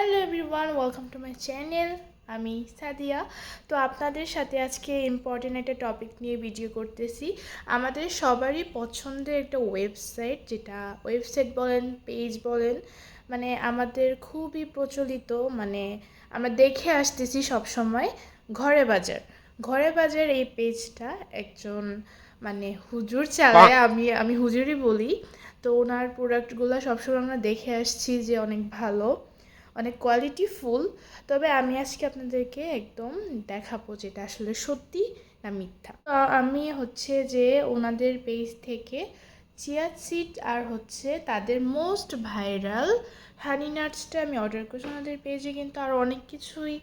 Hello everyone welcome to my channel আমি সাদিয়া। তো আপনাদের সাথে আজকে ইম্পর্টেন্ট একটা টপিক নিয়ে ভিডিও করতেছি। আমাদের সবারই পছন্দের একটা ওয়েবসাইট যেটা ওয়েবসাইট বলেন পেজ বলেন মানে আমাদের খুবই প্রচলিত মানে আমরা দেখে আসতেছি সব সময় ঘরে বাজার। ঘরে বাজার এই পেজটা একজন মানে হুজুর চালায় আমি আমি হুজুরই বলি। তো ওনার প্রোডাক্টগুলো সবসময় আমরা দেখে আসছি যে অনেক ভালো। অনেক কোয়ালিটি ফুল তবে আমি আজকে আপনাদেরকে একদম দেখাবো যেটা আসলে সত্যি না মিথ্যা। আমি হচ্ছে যে ওনাদের পেজ থেকে চিয়া সিড আর হচ্ছে তাদের মোস্ট ভাইরাল হানি নাটসটা আমি অর্ডার করছি। ওনাদের পেজে কিন্তু আর অনেক কিছুই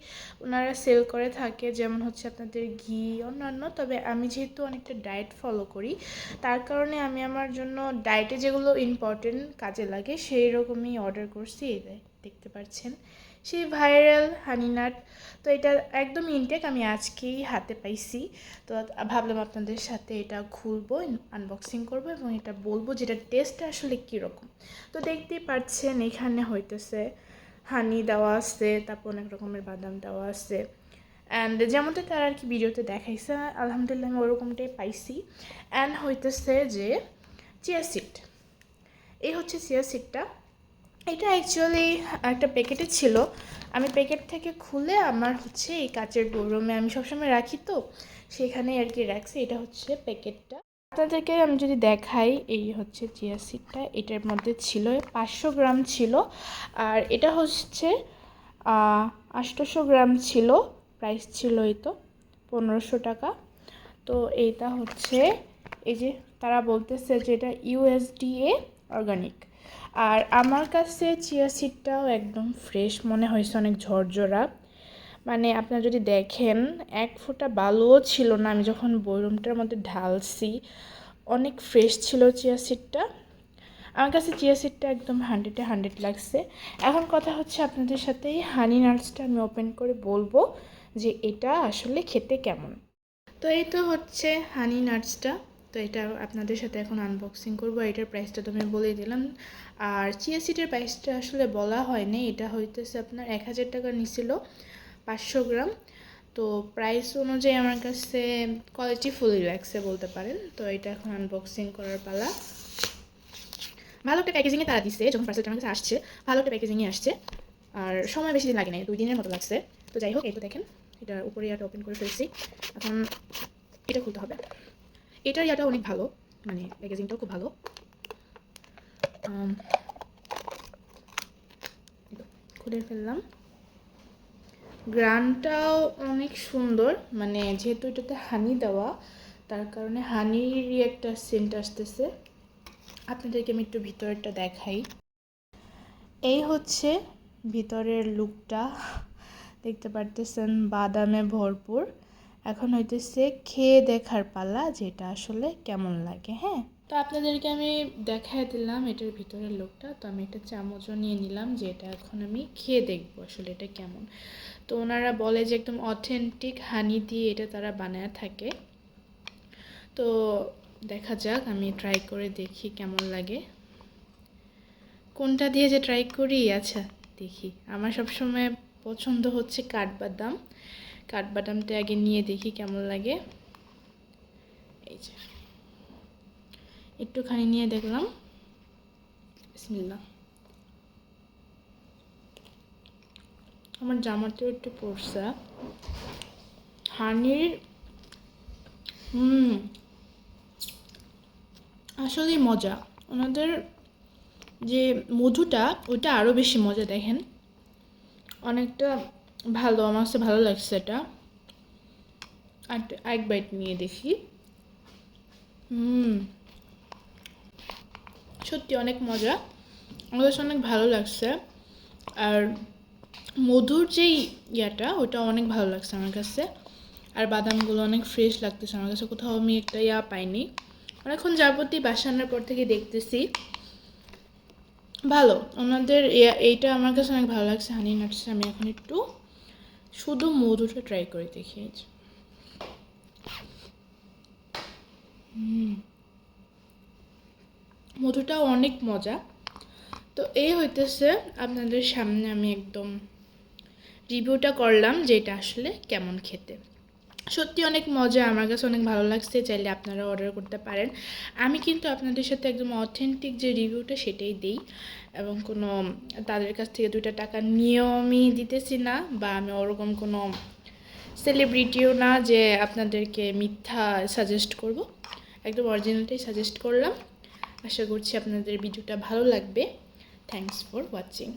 ওনারা সেল করে থাকে, যেমন হচ্ছে আপনাদের ঘি, অন্যান্য। তবে আমি যেহেতু অনেকটা ডায়েট ফলো করি, তার কারণে আমি আমার জন্য ডায়েটে যেগুলো ইম্পর্টেন্ট কাজে লাগে সেই রকমই অর্ডার করছি, এই পাচ্ছেন সেই ভাইরাল হানিনাট তো এটা একদম ইনটেক আমি আজকেই হাতে পাইছি। তো ভাবলাম আপনাদের সাথে এটা খুলবো আনবক্সিং করব এবং এটা বলব যেটা টেস্টটা আসলে কীরকম। তো দেখতেই পাচ্ছেন এখানে হইতেছে হানি দেওয়া আছে, তারপর অনেক রকমের বাদাম দেওয়া আছে। অ্যান্ড যেমনটা তারা আর কি ভিডিওতে দেখাইছে, আলহামদুলিল্লাহ আমি ওরকমটাই পাইছি। অ্যান্ড হইতেছে যে চিয়া সিড এই হচ্ছে চিয়া সিডটা এটা অ্যাকচুয়ালি একটা প্যাকেটে ছিল। আমি প্যাকেট থেকে খুলে আমার হচ্ছে এই কাচের গরমে আমি সবসময় রাখি তো সেখানে আর কি রাখছি। এটা হচ্ছে প্যাকেটটা আপনাদেরকে আমি যদি দেখাই, এই হচ্ছে চিয়া সিডটা এটার মধ্যে ছিল পাঁচশো গ্রাম ছিল। আর এটা হচ্ছে আটশোশো গ্রাম ছিল। প্রাইস ছিল এই তো, পনেরোশো টাকা। তো এইটা হচ্ছে, এই যে তারা বলতেছে যে এটা ইউএসডিএ অর্গানিক আর আমার কাছে চিয়া সিডটাও একদম ফ্রেশ মনে হয়েছে অনেক ঝরঝরা। মানে আপনারা যদি দেখেন, এক ফোঁটা বালুও ছিল না। আমি যখন বইরুমটার মধ্যে ঢালছি, অনেক ফ্রেশ ছিল চিয়া সিডটা আমার কাছে চিয়া সিডটা একদম হান্ড্রেডে হান্ড্রেড লাগছে। এখন কথা হচ্ছে আপনাদের সাথে এই হানি নাটসটা আমি ওপেন করে বলব যে এটা আসলে খেতে কেমন। তো এই তো হচ্ছে হানি নাটসটা তো এটা আপনাদের সাথে এখন আনবক্সিং করব এটার প্রাইসটা তো আমি বলেই দিলাম। আর চিয়া সিটের প্রাইসটা আসলে বলা হয়নি, এটা হইতেছে আপনার এক হাজার টাকা নিছিল, পাঁচশো গ্রাম। তো প্রাইস অনুযায়ী আমার কাছে কোয়ালিটি ফুলই লাগছে বলতে পারেন। তো এটা এখন আনবক্সিং করার পালা। ভালো একটা প্যাকেজিংয়ে তারা দিচ্ছে যখন পার্সেলটা আমার কাছে আসছে, ভালো একটা প্যাকেজিংয়ে আসছে। আর সময় বেশি দিন লাগে নাই, দুই দিনের মতো লাগছে। তো যাই হোক, এই তো দেখেন, এটার উপরে ইয়াটা ওপেন করে ফেলছি। এখন এটা খুলতে হবে। এটার ইয়াটা অনেক ভালো মানে প্যাকেজিংটাও খুব ভালো। খুলে ফেললাম। গ্রানটাও অনেক সুন্দর মানে যেহেতু এটাতে হানি দেওয়া, তার কারণে হানিরই একটা সেন্ট আসতেছে। আপনাদেরকে আমি একটু ভিতরেরটা দেখাই। এই হচ্ছে ভিতরের লুকটা দেখতে পারতেছেন বাদামে ভরপুর। এখন হইতেছে খেয়ে দেখার পালা যেটা আসলে কেমন লাগে হ্যাঁ? তো আপনাদেরকে আমি দেখাই দিলাম এটার ভিতরের লোকটা, তো আমি একটা চামচও নিয়ে নিলাম যে এটা এখন আমি খেয়ে দেখব আসলে এটা কেমন। তো ওনারা বলে যে একদম অথেন্টিক হানি দিয়ে এটা তারা বানায় থাকে। তো দেখা যাক, আমি ট্রাই করে দেখি কেমন লাগে। কোনটা দিয়ে যে ট্রাই করি? আচ্ছা দেখি। আমার সবসময় পছন্দ হচ্ছে কাঠবাদাম। কাঠবাদামটা আগে নিয়ে দেখি কেমন লাগে। এই যে। একটুখানি নিয়ে দেখলাম। বিসমিল্লা আমার জামাতেও একটু পড়ছে হানির, হুম। আসলেই মজা। ওনাদের যে মধুটা ওটা আরও বেশি মজা দেখেন। অনেকটা ভালো, আমার কাছে ভালো লাগছে এটা। আর এক বাইট নিয়ে দেখি। হুম। সত্যি অনেক মজা। আমার কাছে অনেক ভালো লাগছে। আর মধুর যেই ইয়াটা, ওটা অনেক ভালো লাগছে আমার কাছে। আর বাদামগুলো অনেক ফ্রেশ লাগতেছে আমার কাছে। কোথাও আমি একটা ইয়া পাইনি। অনেকক্ষণ যাবতীয় বাসা আনার পর থেকে দেখতেছি। ভালো, ওনাদের এইটা আমার কাছে অনেক ভালো লাগছে। হানি নাটস আমি এখন একটু শুধু মধুটা ট্রাই করে দেখি মধুটা অনেক মজা। তো এই হইতেছে আপনাদের সামনে আমি একদম রিভিউটা করলাম যে এটা আসলে কেমন খেতে। সত্যি অনেক মজা, আমার কাছে অনেক ভালো লাগছে, চাইলে আপনারা অর্ডার করতে পারেন। আমি কিন্তু আপনাদের সাথে একদম অথেন্টিক যে রিভিউটা সেটাই দিই এবং কোনো তাদের কাছ থেকে দুইটা টাকা নিয়েও আমি দিতেছি না বা আমি ওরকম কোনো সেলিব্রিটিও না যে আপনাদেরকে মিথ্যা সাজেস্ট করব। একদম অরিজিনালটাই সাজেস্ট করলাম। আশা করছি আপনাদের ভিডিওটা ভালো লাগবে। Thanks for watching